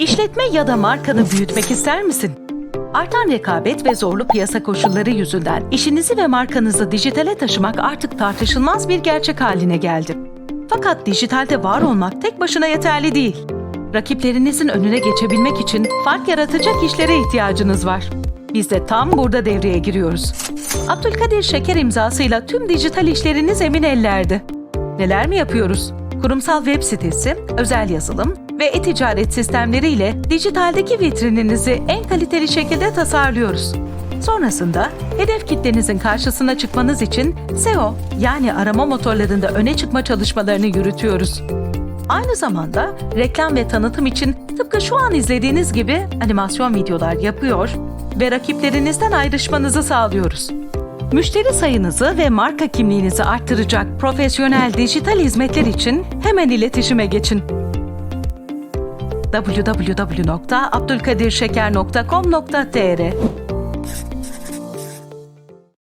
İşletme ya da markanı büyütmek ister misin? Artan rekabet ve zorlu piyasa koşulları yüzünden işinizi ve markanızı dijitale taşımak artık tartışılmaz bir gerçek haline geldi. Fakat dijitalde var olmak tek başına yeterli değil. Rakiplerinizin önüne geçebilmek için fark yaratacak işlere ihtiyacınız var. Biz de tam burada devreye giriyoruz. Abdülkadir Şeker imzasıyla tüm dijital işleriniz emin ellerde. Neler mi yapıyoruz? Kurumsal web sitesi, özel yazılım ve e-ticaret sistemleriyle dijitaldeki vitrininizi en kaliteli şekilde tasarlıyoruz. Sonrasında hedef kitlenizin karşısına çıkmanız için SEO yani arama motorlarında öne çıkma çalışmalarını yürütüyoruz. Aynı zamanda reklam ve tanıtım için tıpkı şu an izlediğiniz gibi animasyon videolar yapıyor ve rakiplerinizden ayrışmanızı sağlıyoruz. Müşteri sayınızı ve marka kimliğinizi arttıracak profesyonel dijital hizmetler için hemen iletişime geçin. www.abdülkadirşeker.com.tr